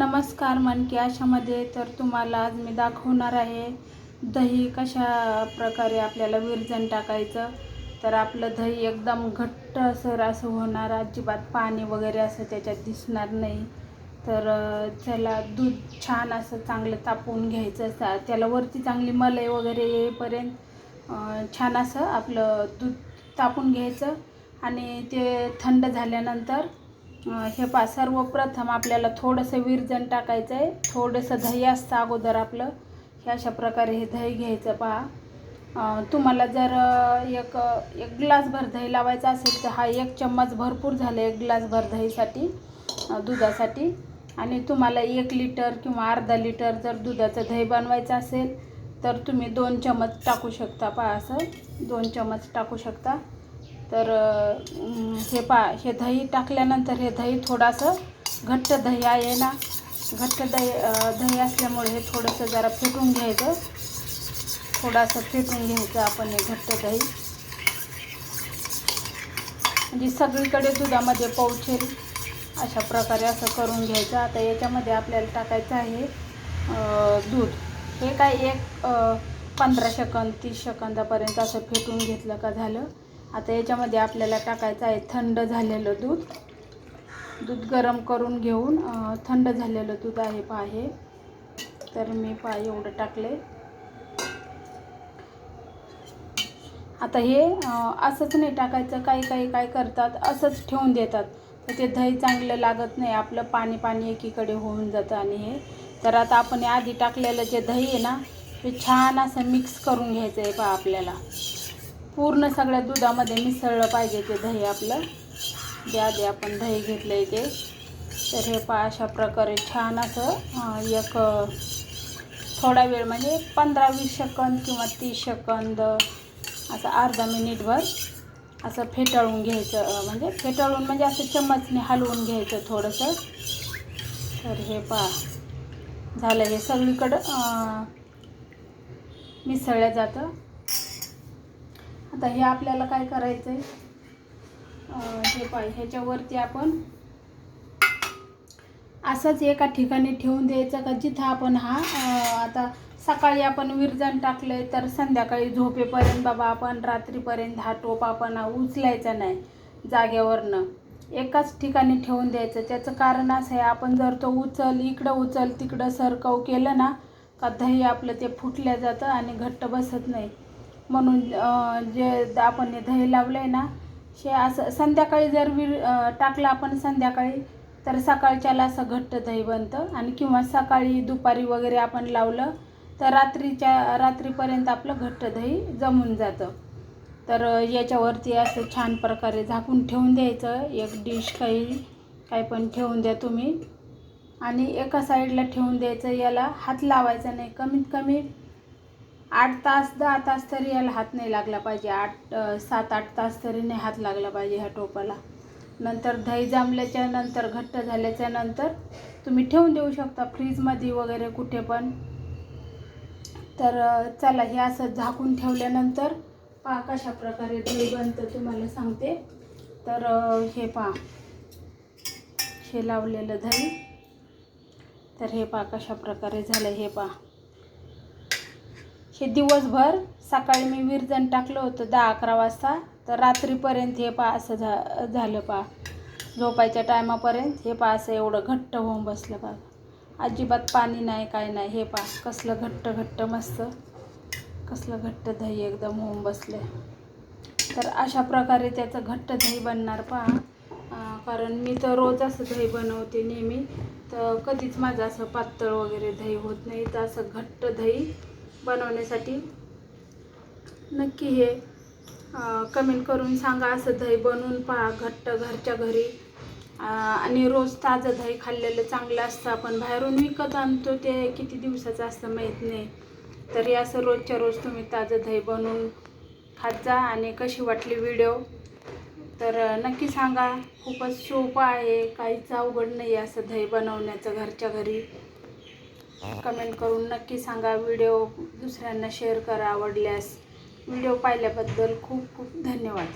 नमस्कार मन की आशामध्ये तर तुम्हाला आज मी दाखवणार आहे दही कशा प्रकारे आपल्याला विरजण टाकायचं. तर आपलं दही एकदम घट्ट असं असं होणार अजिबात पाणी वगैरे असं त्याच्यात दिसणार नाही. तर त्याला दूध छान असं चांगलं तापवून घ्यायचं असं त्याला वरती चांगली मलई वगैरे येईपर्यंत छान असं आपलं दूध तापून घ्यायचं. आणि ते थंड झाल्यानंतर हे पा सर्वप्रथम आपल्याला थोडंसं विरजण टाकायचं आहे. थोडंसं दही असतं अगोदर आपलं. हे अशा प्रकारे हे दही घ्यायचं पहा. तुम्हाला जर एक एक ग्लासभर दही लावायचं असेल तर हा एक चम्मच भरपूर झालं एक ग्लासभर दहीसाठी दुधासाठी. आणि तुम्हाला एक लिटर किंवा अर्धा लिटर जर दुधाचं दही बनवायचं असेल तर तुम्ही दोन चमच टाकू शकता पहा असं. दोन चमच टाकू शकता. तर हे पा हे दही टाकल्यानंतर हे दही थोडंसं घट्ट दही आहे ना घट्ट दही दही असल्यामुळे हे थोडंसं जरा फेटून घ्यायचं. थोडंसं फेटून घ्यायचं आपण हे घट्ट दही. म्हणजे सगळीकडे दुधामध्ये पोहोचेल. अशा प्रकारे असं करून घ्यायचं. आता याच्यामध्ये आपल्याला टाकायचं आहे दूध. हे काय एक पंधरा सेकंद तीस सेकंदापर्यंत असं फेटून घेतलं का झालं? आता याच्यामध्ये आपल्याला टाकायचं आहे थंड झालेलं दूध. दूध गरम करून घेऊन थंड झालेलं दूध आहे पहा हे. तर मी पहा एवढं टाकले. आता हे असंच नाही टाकायचं. काही काही काय करतात असंच ठेवून देतात. तर ते दही चांगलं लागत नाही. आपलं पाणी पाणी एकीकडे होऊन जातं आणि हे. तर आता आपण आधी टाकलेलं जे दही आहे ना ते छान असं मिक्स करून घ्यायचं आहे पहा आपल्याला. पूर्ण सगळ्या दुधामध्ये मिसळलं पाहिजे ते दही आपलं. द्या आधी आपण दही घेतलं आहे ते. तर हे पहा अशा प्रकारे छान असं एक थोडा वेळ म्हणजे पंधरा वीस सेकंद किंवा तीस सेकंद असं अर्धा मिनिटभर असं फेटाळून घ्यायचं म्हणजे फेटाळून म्हणजे असं चम्मचने हलवून घ्यायचं थोडंसं. तर हे पहा झालं हे सगळीकडं मिसळलं जातं. आता हे आपल्याला काय करायचं आहे हे पाय ह्याच्यावरती आपण असंच एका ठिकाणी ठेवून द्यायचं का जिथं आपण हा आता सकाळी आपण विरजण टाकले तर संध्याकाळी झोपेपर्यंत बाबा आपण रात्रीपर्यंत हा टोप आपण उचलायचा नाही जागेवरनं. एकाच ठिकाणी ठेवून द्यायचं. त्याचं कारण असं आहे आपण जर तो उचल इकडं उचल तिकडं सरकव केलं ना का दही आपलं ते फुटल्या जातं आणि घट्ट बसत नाही. म्हणून जे आपण हे दही लावलं आहे ना शे असं संध्याकाळी जर विर टाकलं आपण संध्याकाळी तर सकाळच्याला असं घट्ट दही बनतं आणि किंवा सकाळी दुपारी वगैरे आपण लावलं तर रात्रीच्या रात्रीपर्यंत आपलं घट्ट दही जमून जातं. तर याच्यावरती असं छान प्रकारे झाकून ठेवून द्यायचं. एक डिश काही काही पण ठेवून द्या तुम्ही. आणि एका साईडला ठेवून द्यायचं याला हात लावायचा नाही. कमीत कमी आठ तास दहा तास तरी याला हात नाही लागला पाहिजे. आठ सात आठ तास तरी नाही हात लागला पाहिजे ह्या टोपाला. नंतर दही जमल्याच्या नंतर घट्ट झाल्याच्यानंतर तुम्ही ठेवून देऊ शकता. फ्रीजमध्ये वगैरे कुठे पण. तर चला हे असं झाकून ठेवल्यानंतर पहा कशा प्रकारे दही बनतं तुम्हाला सांगते. तर हे पहा. हे लावलेलं दही तर हे पहा कशा प्रकारे झालं हे पहा. हे दिवसभर सकाळी मी विरजण टाकलं होतं दहा अकरा वाजता. तर रात्रीपर्यंत हे पहा असं झा झालं पहा. झोपायच्या टायमापर्यंत हे पहा असं एवढं घट्ट होऊन बसलं पहा अजिबात पाणी नाही काय नाही. हे पहा कसलं घट्ट घट्ट मस्त. कसलं घट्ट दही एकदम होऊन बसलं तर अशा प्रकारे त्याचं घट्ट दही बनणार पहा. कारण मी तर रोज असं दही बनवते नेहमी. तर कधीच माझं असं पातळ वगैरे दही होत नाही. तर असं घट्ट दही बनवण्यासाठी. नक्की हे कमेंट करून सांगा असं दही बनवून पहा घट्ट घरच्या घरी. आणि रोज ताजं दही खाल्लेलं चांगलं असतं. आपण बाहेरून विकत आणतो ते किती दिवसाचं असतं माहीत नाही. तरी असं रोजच्या रोज तुम्ही ताजं दही बनवून खात जा आणि कशी वाटली व्हिडिओ तर नक्की सांगा. खूपच सोपं आहे. काहीच अवघड नाही असं दही बनवण्याचं घरच्या घरी. कमेंट करून नक्की सांगा. व्हिडिओ दुसऱ्यांना शेअर करा आवडल्यास. व्हिडिओ पाहिल्याबद्दल खूप खूप धन्यवाद.